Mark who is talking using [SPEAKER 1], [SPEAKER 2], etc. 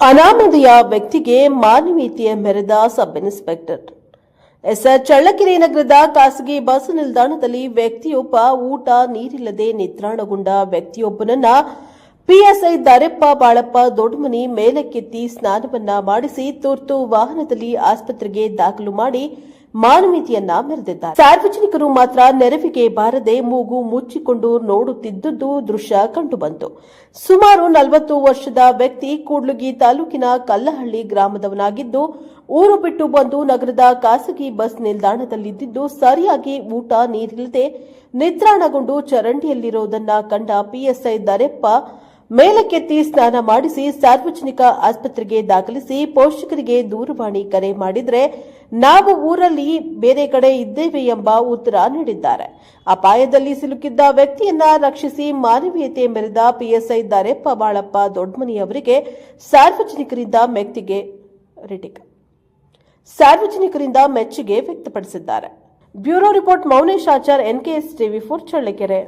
[SPEAKER 1] ಅನಾಮಧೇಯ ವ್ಯಕ್ತಿಗೆ ಮಾನವೀಯತೆಯ ಮೆರೆದ ಸಬ್ ಇನ್ಸ್ಪೆಕ್ಟರ್. ಎಸ್ಆರ್ ಚಳ್ಳಕೆರೆ ನಗರದ ಖಾಸಗಿ ಬಸ್ ನಿಲ್ದಾಣದಲ್ಲಿ ವ್ಯಕ್ತಿಯೊಬ್ಬ ಊಟ ನೀರಿಲ್ಲದೆ ನಿತ್ರಾಣಗೊಂಡ ವ್ಯಕ್ತಿಯೊಬ್ಬನನ್ನ ಪಿಎಸ್ಐ ದಾರೆಪ್ಪ ಬಾಳಪ್ಪ ದೊಡ್ಡಮನಿ ಮೇಲಕ್ಕೆತ್ತಿ ಸ್ನಾನವನ್ನ ಮಾಡಿಸಿ ತುರ್ತು ವಾಹನದಲ್ಲಿ ಆಸ್ಪತ್ರೆಗೆ ದಾಖಲು ಮಾಡಿ ಮಾನವೀಯತೆಯನ್ನ ಮೆರೆದಿದ್ದಾರೆ. ಸಾರ್ವಜನಿಕರು ಮಾತ್ರ ನೆರವಿಗೆ ಬಾರದೆ ಮೂಗು ಮುಚ್ಚಿಕೊಂಡು ನೋಡುತ್ತಿದ್ದುದು ದೃಶ್ಯ ಕಂಡುಬಂತು. ಸುಮಾರು ನಲವತ್ತು ವರ್ಷದ ವ್ಯಕ್ತಿ ಕೂಡ್ಲುಗಿ ತಾಲೂಕಿನ ಕಲ್ಲಹಳ್ಳಿ ಗ್ರಾಮದವನಾಗಿದ್ದು, ಊರು ಬಿಟ್ಟು ಬಂದು ನಗರದ ಖಾಸಗಿ ಬಸ್ ನಿಲ್ದಾಣದಲ್ಲಿದ್ದು ಸರಿಯಾಗಿ ಊಟ ನೀರಿಲ್ಲದೆ ನಿತ್ರಾಣಗೊಂಡು ಚರಂಡಿಯಲ್ಲಿರುವುದನ್ನ ಕಂಡ ಪಿಎಸ್ಐ ದರೆಪ್ಪ, ಮೇಲಕ್ಕೆತ್ತಿ ಸ್ನಾನ ಮಾಡಿಸಿ ಸಾರ್ವಜನಿಕ ಆಸ್ಪತ್ರೆಗೆ ದಾಖಲಿಸಿ ಪೋಷಕರಿಗೆ ದೂರವಾಣಿ ಕರೆ ಮಾಡಿದ್ರೆ ನಾವು ಊರಲ್ಲಿ ಬೇರೆ ಕಡೆ ಇದ್ದೇವೆ ಎಂಬ ಉತ್ತರ ನೀಡಿದ್ದಾರೆ. ಅಪಾಯದಲ್ಲಿ ಸಿಲುಕಿದ್ದ ವ್ಯಕ್ತಿಯನ್ನ ರಕ್ಷಿಸಿ ಮಾನವೀಯತೆ ಮೆರೆದ ಪಿಎಸ್ಐ ದಾರೆಪ್ಪ ಬಾಳಪ್ಪ ದೊಡ್ಡಮನಿ ಅವರಿಗೆ ಸಾರ್ವಜನಿಕರಿಂದ ರಿಟಿಕ್. ಸಾರ್ವಜನಿಕರಿಂದ ಮೆಚ್ಚುಗೆ ವ್ಯಕ್ತಪಡಿಸಿದ್ದಾರೆ. Bureau report Mounesh Achar, NKS TV four Challakere